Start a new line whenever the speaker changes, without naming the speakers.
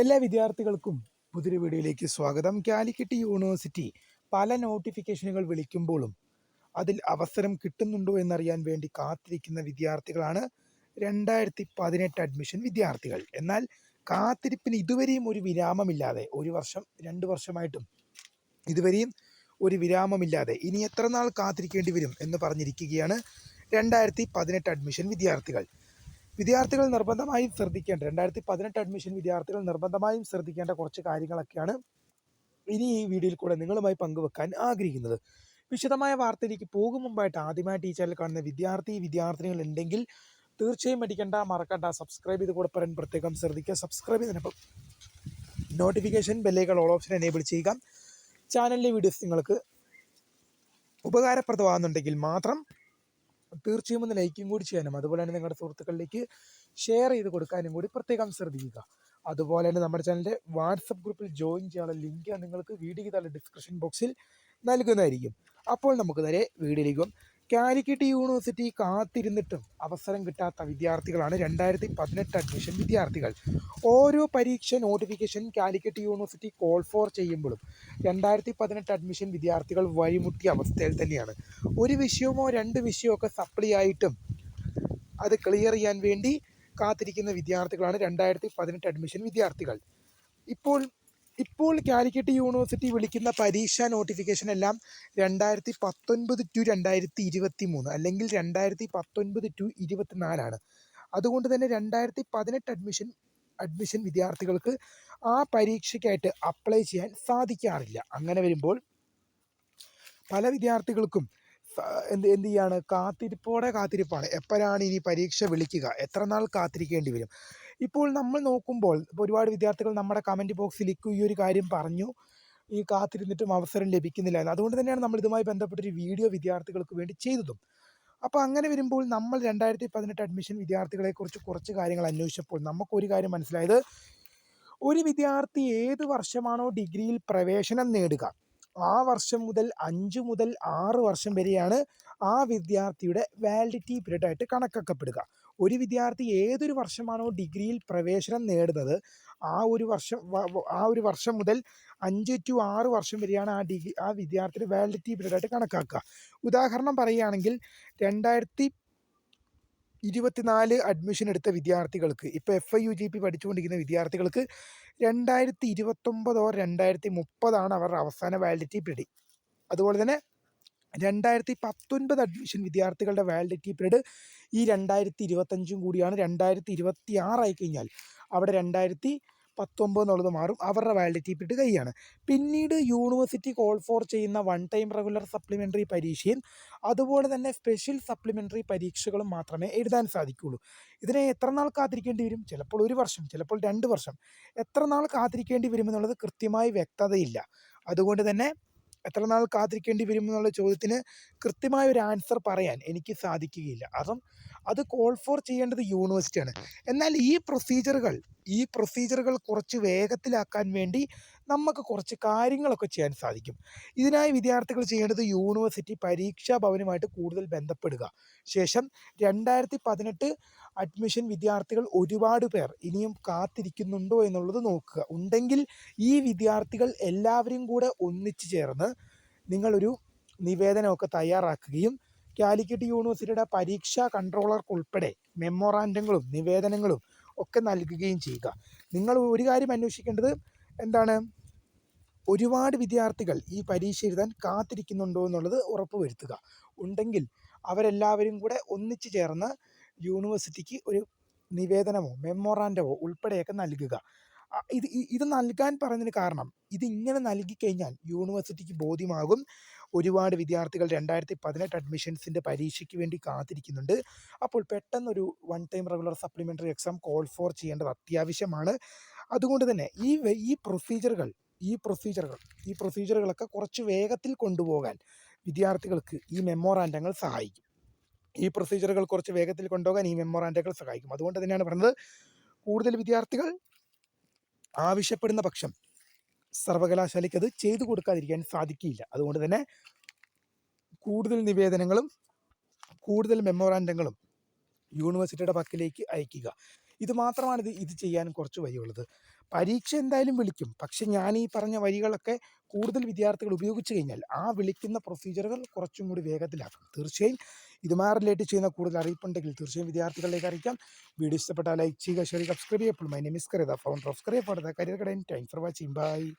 എല്ലാ വിദ്യാർത്ഥികൾക്കും പുതിയൊരു വീഡിയോയിലേക്ക് സ്വാഗതം. കാലിക്കറ്റ് യൂണിവേഴ്സിറ്റി പല നോട്ടിഫിക്കേഷനുകൾ വിളിക്കുമ്പോഴും അതിൽ അവസരം കിട്ടുന്നുണ്ടോ എന്നറിയാൻ വേണ്ടി കാത്തിരിക്കുന്ന വിദ്യാർത്ഥികളാണ് രണ്ടായിരത്തി പതിനെട്ട് അഡ്മിഷൻ വിദ്യാർത്ഥികൾ. എന്നാൽ കാത്തിരിപ്പിന് ഇതുവരെയും ഒരു വിരാമമില്ലാതെ ഒരു വർഷം രണ്ട് വർഷമായിട്ടും ഇതുവരെയും ഒരു വിരാമമില്ലാതെ ഇനി എത്ര നാൾ കാത്തിരിക്കേണ്ടി വരും എന്ന് പറഞ്ഞിരിക്കുകയാണ് രണ്ടായിരത്തി പതിനെട്ട് അഡ്മിഷൻ വിദ്യാർത്ഥികൾ. വിദ്യാർത്ഥികൾ നിർബന്ധമായും ശ്രദ്ധിക്കേണ്ട രണ്ടായിരത്തി പതിനെട്ട് അഡ്മിഷൻ വിദ്യാർത്ഥികൾ നിർബന്ധമായും ശ്രദ്ധിക്കേണ്ട കുറച്ച് കാര്യങ്ങളൊക്കെയാണ് ഇനി ഈ വീഡിയോയിൽ കൂടെ നിങ്ങളുമായി പങ്കുവെക്കാൻ ആഗ്രഹിക്കുന്നത്. വിശദമായ വാർത്തയിലേക്ക് പോകും മുമ്പായിട്ട് ആദ്യമായിട്ട് ഈ ചാനൽ കാണുന്ന വിദ്യാർത്ഥി വിദ്യാർത്ഥിനികൾ ഉണ്ടെങ്കിൽ തീർച്ചയായും അടിക്കണ്ട മറക്കണ്ട. സബ്സ്ക്രൈബ് ചെയ്ത് കൂടെ പറയാൻ പ്രത്യേകം ശ്രദ്ധിക്കുക. സബ്സ്ക്രൈബ് ചെയ്തപ്പം നോട്ടിഫിക്കേഷൻ ബെല്ലേക്കൾ ഓൾ ഓപ്ഷൻ എനേബിൾ ചെയ്യുക. ചാനലിലെ വീഡിയോസ് നിങ്ങൾക്ക് ഉപകാരപ്രദമാകുന്നുണ്ടെങ്കിൽ മാത്രം തീർച്ചയായും ഒന്ന് ലൈക്കും കൂടി ചെയ്യാനും അതുപോലെ തന്നെ നിങ്ങളുടെ സുഹൃത്തുക്കളിലേക്ക് ഷെയർ ചെയ്ത് കൊടുക്കാനും കൂടി പ്രത്യേകം ശ്രദ്ധിക്കുക അതുപോലെ തന്നെ നമ്മുടെ ചാനലിന്റെ വാട്സപ്പ് ഗ്രൂപ്പിൽ ജോയിൻ ചെയ്യാനുള്ള ലിങ്ക് നിങ്ങൾക്ക് വീഡിയോ താഴെ ഡിസ്ക്രിപ്ഷൻ ബോക്സിൽ നൽകുന്നതായിരിക്കും അപ്പോൾ നമുക്ക് നേരെ വീഡിയോയിലേക്ക്. കാലിക്കറ്റ് യൂണിവേഴ്സിറ്റി കാത്തിരുന്നിട്ടും അവസരം കിട്ടാത്ത വിദ്യാർത്ഥികളാണ് രണ്ടായിരത്തി പതിനെട്ട് അഡ്മിഷൻ വിദ്യാർത്ഥികൾ. ഓരോ പരീക്ഷ notification Calicut university call for ചെയ്യുമ്പോഴും രണ്ടായിരത്തി പതിനെട്ട് അഡ്മിഷൻ വിദ്യാർത്ഥികൾ വഴിമുട്ടിയ അവസ്ഥയിൽ തന്നെയാണ്. ഒരു വിഷയമോ രണ്ട് വിഷയമോ ഒക്കെ സപ്ലി ആയിട്ടും അത് ക്ലിയർ ചെയ്യാൻ വേണ്ടി കാത്തിരിക്കുന്ന വിദ്യാർത്ഥികളാണ് രണ്ടായിരത്തി പതിനെട്ട് അഡ്മിഷൻ വിദ്യാർത്ഥികൾ. ഇപ്പോൾ ഇപ്പോൾ കാലിക്കറ്റ് യൂണിവേഴ്സിറ്റി വിളിക്കുന്ന പരീക്ഷ നോട്ടിഫിക്കേഷൻ എല്ലാം രണ്ടായിരത്തി പത്തൊൻപത് ടു രണ്ടായിരത്തി ഇരുപത്തി മൂന്ന് അല്ലെങ്കിൽ രണ്ടായിരത്തി പത്തൊൻപത് ടു ഇരുപത്തിനാലാണ് അതുകൊണ്ട് തന്നെ രണ്ടായിരത്തി പതിനെട്ട് അഡ്മിഷൻ അഡ്മിഷൻ വിദ്യാർത്ഥികൾക്ക് ആ പരീക്ഷയ്ക്കായിട്ട് അപ്ലൈ ചെയ്യാൻ സാധിക്കാറില്ല. അങ്ങനെ വരുമ്പോൾ പല വിദ്യാർത്ഥികൾക്കും എന്ത് എന്ത് ചെയ്യാണ്? കാത്തിരിപ്പോടെ കാത്തിരിപ്പാണ്. എപ്പോഴാണ് ഇനി പരീക്ഷ വിളിക്കുക? എത്ര നാൾ കാത്തിരിക്കേണ്ടി വരും? ഇപ്പോൾ നമ്മൾ നോക്കുമ്പോൾ ഒരുപാട് വിദ്യാർത്ഥികൾ നമ്മുടെ കമന്റ് ബോക്സിലേക്ക് ഈ ഒരു കാര്യം പറഞ്ഞു. ഈ കാത്തിരുന്നിട്ടും അവസരം ലഭിക്കുന്നില്ല. എന്ന് അതുകൊണ്ട് തന്നെയാണ് നമ്മൾ ഇതുമായി ബന്ധപ്പെട്ടൊരു വീഡിയോ വിദ്യാർത്ഥികൾക്ക് വേണ്ടി ചെയ്തതും. അപ്പോൾ അങ്ങനെ വരുമ്പോൾ നമ്മൾ രണ്ടായിരത്തി പതിനെട്ട് അഡ്മിഷൻ വിദ്യാർത്ഥികളെക്കുറിച്ച് കുറച്ച് കാര്യങ്ങൾ അന്വേഷിച്ചപ്പോൾ നമുക്കൊരു കാര്യം മനസ്സിലായത് ഒരു വിദ്യാർത്ഥി ഏത് വർഷമാണോ ഡിഗ്രിയിൽ പ്രവേശനം നേടുക? ആ വർഷം മുതൽ അഞ്ച് മുതൽ ആറ് വർഷം വരെയാണ് ആ വിദ്യാർത്ഥിയുടെ വാലിഡിറ്റി പീരീഡ് ആയിട്ട് കണക്കാക്കപ്പെടുക. ഒരു വിദ്യാർത്ഥി ഏതൊരു വർഷമാണോ ഡിഗ്രിയിൽ പ്രവേശനം നേടുന്നത് ആ ഒരു വർഷം ആ ഒരു വർഷം മുതൽ അഞ്ച് ടു ആറ് വർഷം വരെയാണ് ആ ഡിഗ്രി ആ വിദ്യാർത്ഥിയുടെ വാലിഡിറ്റി പീരീഡ് ആയിട്ട് കണക്കാക്കുക. ഉദാഹരണം പറയുകയാണെങ്കിൽ രണ്ടായിരത്തി ഇരുപത്തിനാല് അഡ്മിഷൻ എടുത്ത വിദ്യാർത്ഥികൾക്ക് ഇപ്പോൾ F Y U G P പഠിച്ചുകൊണ്ടിരിക്കുന്ന വിദ്യാർത്ഥികൾക്ക് രണ്ടായിരത്തി ഇരുപത്തൊമ്പതോ രണ്ടായിരത്തി മുപ്പതാണ് അവരുടെ അവസാന വാലിഡിറ്റി പീരീഡ് അതുപോലെ തന്നെ രണ്ടായിരത്തി പത്തൊൻപത് അഡ്മിഷൻ വിദ്യാർത്ഥികളുടെ വാലിഡിറ്റി പീരീഡ് ഈ രണ്ടായിരത്തി ഇരുപത്തഞ്ചും കൂടിയാണ്. രണ്ടായിരത്തി ഇരുപത്തി ആറായി കഴിഞ്ഞാൽ അവിടെ രണ്ടായിരത്തി പത്തൊമ്പത് എന്നുള്ളത് മാറും. അവരുടെ വാലിഡിറ്റി പീരീഡ് കഴിയാണ്. പിന്നീട് യൂണിവേഴ്സിറ്റി കോൾ ഫോർ ചെയ്യുന്ന വൺ ടൈം റെഗുലർ സപ്ലിമെന്ററി പരീക്ഷയും അതുപോലെ തന്നെ സ്പെഷ്യൽ സപ്ലിമെന്ററി പരീക്ഷകളും മാത്രമേ എഴുതാൻ സാധിക്കുകയുള്ളൂ. ഇതിനെ എത്ര നാൾ കാത്തിരിക്കേണ്ടി വരും? ചിലപ്പോൾ ഒരു വർഷം ചിലപ്പോൾ രണ്ട് വർഷം. എത്ര നാൾ കാത്തിരിക്കേണ്ടി വരുമെന്നുള്ളത് കൃത്യമായി വ്യക്തതയില്ല. അതുകൊണ്ട് തന്നെ എത്ര നാൾ കാത്തിരിക്കേണ്ടി വരുമെന്നുള്ള ചോദ്യത്തിന് കൃത്യമായ ഒരു ആൻസർ പറയാൻ എനിക്ക് സാധിക്കുകയില്ല. അതും അത് കോൾ ഫോർ ചെയ്യേണ്ടത് യൂണിവേഴ്സിറ്റിയാണ് എന്നാൽ ഈ പ്രൊസീജിയറുകൾ ഈ പ്രൊസീജിയറുകൾ കുറച്ച് വേഗത്തിലാക്കാൻ വേണ്ടി നമുക്ക് കുറച്ച് കാര്യങ്ങളൊക്കെ ചെയ്യാൻ സാധിക്കും. ഇതിനായി വിദ്യാർത്ഥികൾ ചെയ്യേണ്ടത് യൂണിവേഴ്സിറ്റി പരീക്ഷാ ഭവനുമായിട്ട് കൂടുതൽ ബന്ധപ്പെടുക. ശേഷം രണ്ടായിരത്തി പതിനെട്ട് അഡ്മിഷൻ വിദ്യാർത്ഥികൾ ഒരുപാട് പേർ ഇനിയും കാത്തിരിക്കുന്നുണ്ടോ എന്നുള്ളത് നോക്കുക. ഉണ്ടെങ്കിൽ ഈ വിദ്യാർത്ഥികൾ എല്ലാവരും കൂടെ ഒന്നിച്ചു ചേർന്ന് നിങ്ങളൊരു നിവേദനമൊക്കെ തയ്യാറാക്കുകയും കാലിക്കറ്റ് യൂണിവേഴ്സിറ്റിയുടെ പരീക്ഷാ കൺട്രോളർക്കുൾപ്പെടെ മെമ്മോറാൻഡങ്ങളും നിവേദനങ്ങളും ഒക്കെ നൽകുകയും ചെയ്യുക. നിങ്ങൾ ഒരു കാര്യം അന്വേഷിക്കേണ്ടത് എന്താണ്? ഒരുപാട് വിദ്യാർത്ഥികൾ ഈ പരീക്ഷ എഴുതാൻ കാത്തിരിക്കുന്നുണ്ടോ എന്നുള്ളത് ഉറപ്പുവരുത്തുക. ഉണ്ടെങ്കിൽ അവരെല്ലാവരും കൂടെ ഒന്നിച്ചു ചേർന്ന് യൂണിവേഴ്സിറ്റിക്ക് ഒരു നിവേദനമോ മെമ്മോറാൻഡമോ ഉൾപ്പെടെയൊക്കെ നൽകുക. ഇത് ഇത് നൽകാൻ പറഞ്ഞതിന് കാരണം ഇത് ഇങ്ങനെ നൽകിക്കഴിഞ്ഞാൽ യൂണിവേഴ്സിറ്റിക്ക് ബോധ്യമാകും. ഒരുപാട് വിദ്യാർത്ഥികൾ രണ്ടായിരത്തി പതിനെട്ട് അഡ്മിഷൻസിന്റെ പരീക്ഷയ്ക്ക് വേണ്ടി കാത്തിരിക്കുന്നുണ്ട്. അപ്പോൾ പെട്ടെന്നൊരു one time regular supplementary exam call for ചെയ്യേണ്ടത് അത്യാവശ്യമാണ്. അതുകൊണ്ട് തന്നെ ഈ ഈ പ്രൊസീജിയറുകൾ ഈ പ്രൊസീജിയറുകൾ ഈ പ്രൊസീജിയറുകളൊക്കെ കുറച്ച് വേഗത്തിൽ കൊണ്ടുപോകാൻ വിദ്യാർത്ഥികൾക്ക് ഈ മെമ്മോറാൻഡങ്ങൾ സഹായിക്കും. ഈ പ്രൊസീജിയറുകൾ കുറച്ച് വേഗത്തിൽ കൊണ്ടുപോകാൻ ഈ മെമ്മോറാൻഡങ്ങൾ സഹായിക്കും. അതുകൊണ്ട് തന്നെയാണ് പറഞ്ഞത് കൂടുതൽ വിദ്യാർത്ഥികൾ ആവശ്യപ്പെടുന്ന പക്ഷം സർവകലാശാലയ്ക്ക് അത് ചെയ്തു കൊടുക്കാതിരിക്കാൻ സാധിക്കില്ല. അതുകൊണ്ട് തന്നെ കൂടുതൽ നിവേദനങ്ങളും കൂടുതൽ മെമ്മോറാൻഡങ്ങളും യൂണിവേഴ്സിറ്റിയുടെ പക്കലേക്ക് അയക്കുക. ഇത് മാത്രമാണ് ഇത് ഇത് ചെയ്യാൻ കുറച്ച് വഴിയുള്ളത്. പരീക്ഷ എന്തായാലും വിളിക്കും. പക്ഷെ ഞാൻ ഈ പറഞ്ഞ വരികളൊക്കെ കൂടുതൽ വിദ്യാർത്ഥികൾ ഉപയോഗിച്ച് കഴിഞ്ഞാൽ ആ വിളിക്കുന്ന പ്രൊസീജിയറുകൾ കുറച്ചും കൂടി വേഗത്തിലാക്കും. തീർച്ചയായും ഇതുമായി റിലേറ്റ് ചെയ്യുന്ന കൂടുതൽ അറിയിപ്പുണ്ടെങ്കിൽ തീർച്ചയായും വിദ്യാർത്ഥികളിലേക്ക് അറിയിക്കാം. വീഡിയോ ഇഷ്ടപ്പെട്ടാൽ ലൈക്ക് ചെയ്യുക ഷെയർ സബ്സ്ക്രൈബ് ചെയ്യപ്പോൾ മൈ നെയിം ഇസ് കറിയ ഫൗണ്ടർ ഓഫ് കറിയ ഫോർ കരിയർ കടൻ താങ്ക്സ് ഫോർ വാച്ചിങ് ബൈ